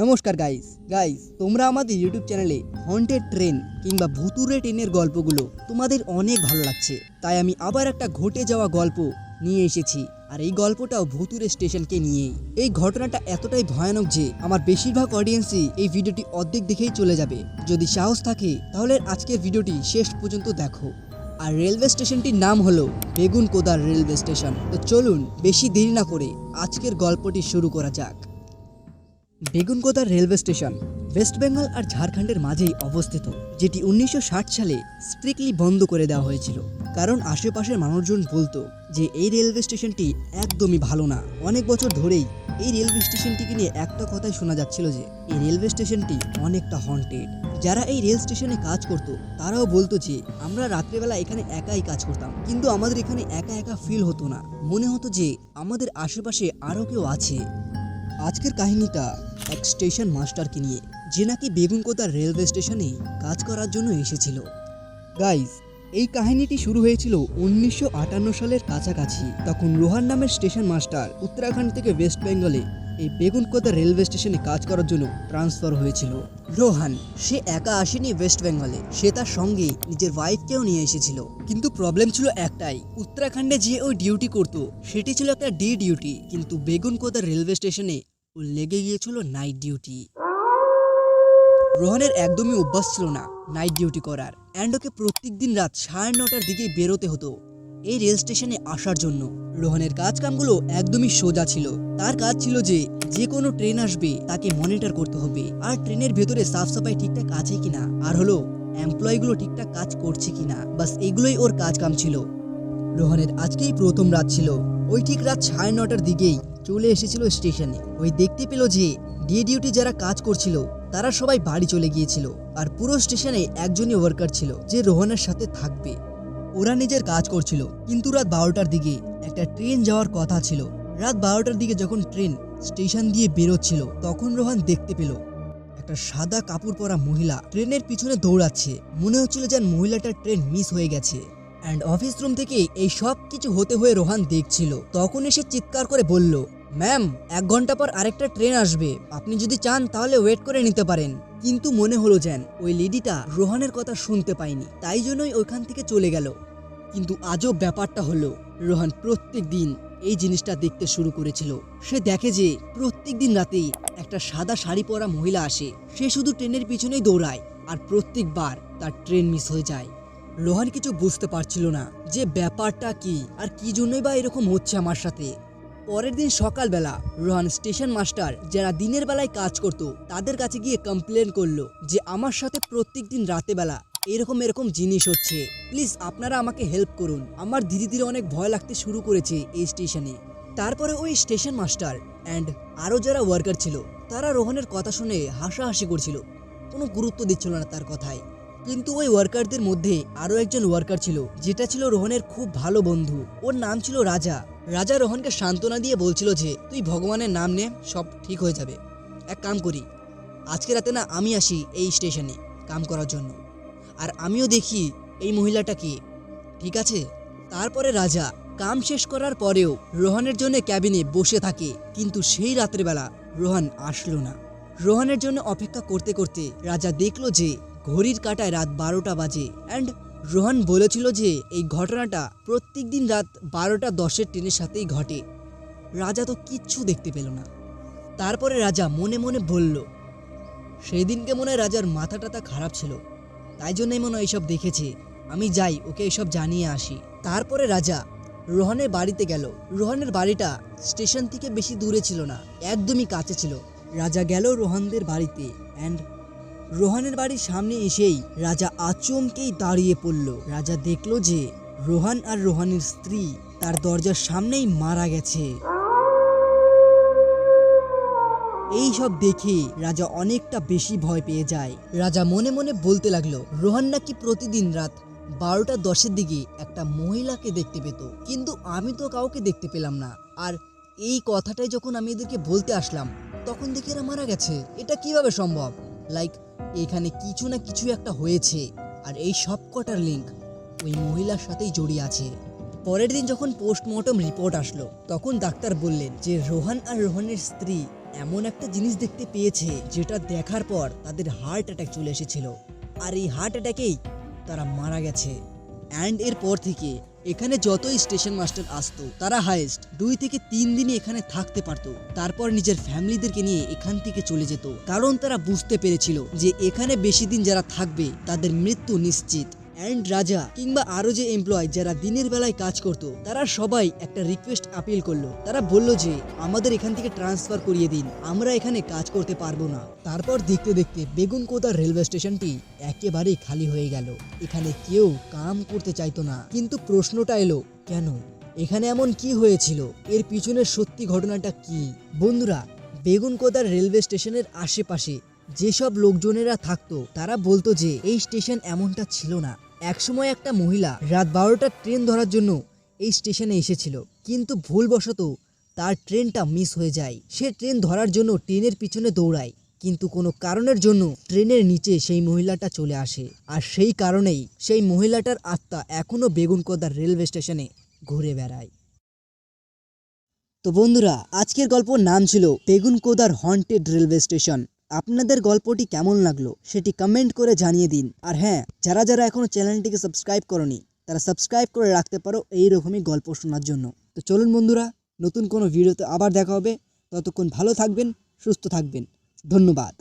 নমস্কার guys guys তোমরা আমাদের ইউটিউব চ্যানেলে হন্টেড ট্রেন কিংবা ভুতুরে ট্রেনের গল্পগুলো তোমাদের অনেক ভালো লাগছে। তাই আমি আবার একটা ঘটে যাওয়া গল্প নিয়ে এসেছি। আর এই গল্পটাও ভুতুরে স্টেশনকে নিয়েই। এই ঘটনাটা এতটাই ভয়ানক যে আমার বেশিরভাগ অডিয়েন্সই এই ভিডিওটি অর্ধেক দেখেই চলে যাবে। যদি সাহস থাকে, তাহলে আজকের ভিডিওটি শেষ পর্যন্ত দেখো। আর রেলওয়ে স্টেশনটির নাম হলো বেগুন কোদার রেলওয়ে স্টেশন তো চলুন, বেশি দেরি না করে আজকের গল্পটি শুরু করা যাক। Begunkodar railway station West Bengal আর ঝাড়খণ্ডের মাঝেই অবস্থিত, যেটি উনিশশো ষাট সালে স্ট্রিক্টলি বন্ধ করে দেওয়া হয়েছিল। কারণ আশেপাশের মানুষজন বলতো যে এই রেলওয়ে স্টেশনটি একদমই ভালো না। অনেক বছর ধরেই এই রেলওয়ে স্টেশনটিকে নিয়ে একটা কথাই শোনা যাচ্ছিল যে, এই রেলওয়ে স্টেশনটি অনেকটা হন্টেড যারা এই রেল স্টেশনে কাজ করতো, তারাও বলতো যে, আমরা রাত্রেবেলা এখানে একাই কাজ করতাম। কিন্তু আমাদের এখানে একা একা ফিল হতো না। মনে হতো যে, আমাদের আশেপাশে আরও কেউ আছে। আজকের কাহিনীটা এক স্টেশন মাস্টারকে নিয়ে, যে নাকি বেগুনকোদার রেলওয়ে স্টেশনে কাজ করার জন্য এসেছিল। গাইজ, এই কাহিনীটি শুরু হয়েছিল উনিশশো আটান্ন সালের কাছাকাছি। তখন রোহান নামের স্টেশন মাস্টার উত্তরাখণ্ড থেকে ওয়েস্ট বেঙ্গলে এই বেগুনকোদা রেলওয়ে স্টেশনে কাজ করার জন্য ট্রান্সফার হয়েছিল। রোহান, সে একা আসেনি ওয়েস্ট বেঙ্গলে। সে তার সঙ্গে নিজের ওয়াইফকেও নিয়ে এসেছিল। কিন্তু প্রবলেম ছিল একটাই, উত্তরাখণ্ডে যে ওই ডিউটি করত, সেটি ছিল একটা ডি ডিউটি কিন্তু বেগুনকোদা রেলওয়ে স্টেশনে ও লেগে গিয়েছিল নাইট ডিউটি রোহানের একদমই অভ্যাস ছিল না নাইট ডিউটি করার। অ্যান্ড ওকে প্রত্যেক দিন রাত সাড়ে নটার দিকে বেরোতে হতো এই রেল স্টেশনে আসার জন্য। রোহানের কাজ কামগুলো একদমই সোজা ছিল। তার কাজ ছিল যে যে কোনো ট্রেন আসবে, তাকে মনিটর করতে হবে। আর ট্রেনের ভেতরে সাফ সাফাই ঠিকঠাক আছে কিনা? আর হলো এমপ্লয়িগুলো ঠিকঠাক কাজ করছে কিনা? বাস এগুলোই ওর কাজ কাম ছিল। রোহানের আজকেই প্রথম রাত ছিল। ওই ঠিক রাত সাড়ে নটার দিকেই চলে এসেছিল স্টেশনে। ওই দেখতে পেল যে ডে ডিউটি যারা কাজ করছিল, তারা সবাই বাড়ি চলে গিয়েছিল। আর পুরো স্টেশনে একজনই ওয়ার্কার ছিল, যে রোহানের সাথে থাকবে। ওরা নিজের কাজ করছিল, কিন্তু রাত বারোটার দিকে একটা ট্রেন যাওয়ার কথা ছিল। রাত বারোটার দিকে যখন ট্রেন স্টেশন দিয়ে বেরোচ্ছিল, তখন রোহান দেখতে পেল, একটা সাদা কাপড় পরা মহিলা ট্রেনের পিছনে দৌড়াচ্ছে। মনে হচ্ছিল যেন মহিলাটার ট্রেন মিস হয়ে গেছে। অ্যান্ড অফিস রুম থেকে এই সব কিছু হতে হয়ে রোহান দেখছিল। তখন এসে চিৎকার করে বলল ম্যাম, এক ঘণ্টা পর আরেকটা ট্রেন আসবে। আপনি যদি চান তাহলে ওয়েট করে নিতে পারেন। কিন্তু মনে হলো যেন ওই লেডিটা রোহানের কথা শুনতে পায়নি, তাই জন্যই ওইখান থেকে চলে গেল। কিন্তু আজব ব্যাপারটা হলো, রোহান প্রত্যেক দিন এই জিনিসটা দেখতে শুরু করেছিল। সে দেখে যে প্রত্যেক দিন রাতেই একটা সাদা শাড়ি পরা মহিলা আসে। সে শুধু ট্রেনের পিছনেই দৌড়ায় আর প্রত্যেকবার তার ট্রেন মিস হয়ে যায়। রোহান কিছু বুঝতে পারছিল না যে ব্যাপারটা কি আর কি জন্যই বা এরকম হচ্ছে আমার সাথে। পরের দিন সকালবেলা রোহান স্টেশন মাস্টার যারা দিনের বেলায় কাজ করত, তাদের কাছে গিয়ে কমপ্লেন করল যে, আমার সাথে প্রত্যেক দিন রাতেবেলা এরকম এরকম জিনিস হচ্ছে। প্লিজ আপনারা আমাকে হেল্প করুন। আমার ধীরে ধীরে অনেক ভয় লাগতে শুরু করেছে এই স্টেশনে। তারপরে ওই স্টেশন মাস্টার অ্যান্ড আরও যারা ওয়ার্কার ছিল, তারা রোহনের কথা শুনে হাসাহাসি করছিল। কোনো গুরুত্ব দিচ্ছিল না তার কথায়। কিন্তু ওই ওয়ার্কারদের মধ্যে আরও একজন ওয়ার্কার ছিল, যেটা ছিল রোহনের খুব ভালো বন্ধু। ওর নাম ছিল রাজা। রাজা রোহনকে সান্ত্বনা দিয়ে বলছিল যে, তুই ভগবানের নাম নে, সব ঠিক হয়ে যাবে। এক কাম করি, আজকে রাতে না আমি আসি এই স্টেশনে কাম করার জন্য। আর আমিও দেখি এই মহিলাটাকে ঠিক আছে? তারপরে রাজা কাম শেষ করার পরেও রোহনের জন্য ক্যাবিনে বসে থাকে, কিন্তু সেই রাত্রেবেলা রোহান আসলো না। রোহানের জন্য অপেক্ষা করতে করতে রাজা দেখল যে ঘড়ির কাটায় রাত বারোটা বাজে। অ্যান্ড রোহান বলেছিল যে, এই ঘটনাটা প্রত্যেক দিন রাত বারোটা দশের ট্রেনের সাথেই ঘটে। রাজা তো কিচ্ছু দেখতে পেল না। তারপরে রাজা মনে মনে বলল সেই দিনকে মনে হয় রাজার মাথা টাথা খারাপ ছিল। তাই জন্যই মনে হয় এইসব দেখেছে। আমি যাই, ওকে এসব জানিয়ে আসি। তারপরে রাজা রোহানের বাড়িতে গেল। রোহানের বাড়িটা স্টেশন থেকে বেশি দূরে ছিল না, একদমই কাছে ছিল। রাজা গেল রোহানদের বাড়িতে। অ্যান্ড রোহানের বাড়ির সামনে এসেই রাজা আচমকেই দাঁড়িয়ে পড়ল। রাজা দেখল যে রোহান আর রোহানের স্ত্রী তার দরজার সামনেই মারা গেছে। এই সব দেখে রাজা অনেকটা বেশি ভয় পেয়ে যায়। রাজা মনে মনে বলতে লাগল, রোহান নাকি প্রতিদিন রাত বারোটা দশের দিকে একটা মহিলাকে দেখতে পেত। কিন্তু আমি তো কাউকে দেখতে পেলাম না। আর এই কথাটাই যখন আমি এদেরকে বলতে আসলাম, তখন দেখি এরা মারা গেছে। এটা কীভাবে সম্ভব? লাইক এখানে কিছু না কিছু একটা হয়েছে, আর এই সব কটার লিঙ্ক ওই মহিলার সাথেই জড়িয়ে আছে। পরের দিন যখন পোস্টমর্টম রিপোর্ট আসলো, তখন ডাক্তার বললেন যে রোহান আর রোহানের স্ত্রী এমন একটা জিনিস দেখতে পেয়েছে, যেটা দেখার পর তাদের হার্ট অ্যাটাক চলে এসেছিল। আর এই হার্ট অ্যাটাকেই তারা মারা গেছে। অ্যান্ড এরপর থেকে এখানে যত স্টেশন মাস্টার আসতো, তারা হাইস্ট দুই থেকে তিন দিনই এখানে থাকতে পারত। তারপর নিজের ফ্যামিলিদেরকে নিয়ে এখান থেকে চলে যেত। কারণ তারা বুঝতে পেরেছিল যে এখানে বেশি দিন যারা থাকবে, তাদের মৃত্যু নিশ্চিত। অ্যান্ড রাজা কিংবা আরও যে এমপ্লয় যারা দিনের বেলায় কাজ করত, তারা সবাই একটা রিকোয়েস্ট আপিল করল। তারা বলল যে, আমাদের এখান থেকে ট্রান্সফার করিয়ে দিন, আমরা এখানে কাজ করতে পারব না। তারপর দেখতে দেখতে বেগুনকোদা রেলওয়ে স্টেশনটি একেবারেই খালি হয়ে গেল। এখানে কেউ কাম করতে চাইতো না। কিন্তু প্রশ্নটা এলো, কেন? এখানে এমন কি হয়েছিল? এর পিছনের সত্যি ঘটনাটা কি? বন্ধুরা বেগুনকোদার রেলওয়ে স্টেশনের আশেপাশে যেসব লোকজনেরা থাকতো, তারা বলতো যে, এই স্টেশন এমনটা ছিল না। একসময় একটা মহিলা রাত বারোটার ট্রেন ধরার জন্য এই স্টেশনে এসেছিল। কিন্তু ভুলবশত তার ট্রেনটা মিস হয়ে যায়। সে ট্রেন ধরার জন্য ট্রেনের পিছনে দৌড়ায়। কিন্তু কোনো কারণের জন্য ট্রেনের নিচে সেই মহিলাটা চলে আসে। আর সেই কারণেই সেই মহিলাটার আত্মা এখনও বেগুনকোদার রেলওয়ে স্টেশনে ঘুরে বেড়ায়। তো বন্ধুরা, আজকের গল্পর নাম ছিল বেগুনকোদার হন্টেড রেলওয়ে স্টেশন। আপনাদের গল্পটি কেমন লাগল সেটি কমেন্ট করে জানিয়ে দিন। আর হ্যাঁ যারা যারা এখনও চ্যানেলটিকে সাবস্ক্রাইব করনি, তারা সাবস্ক্রাইব করে রাখতে পারো এই রকমই গল্প শোনার জন্য। তো চলুন বন্ধুরা, নতুন কোনো ভিডিওতে আবার দেখা হবে। ততক্ষণ ভালো থাকবেন, সুস্থ থাকবেন। ধন্যবাদ।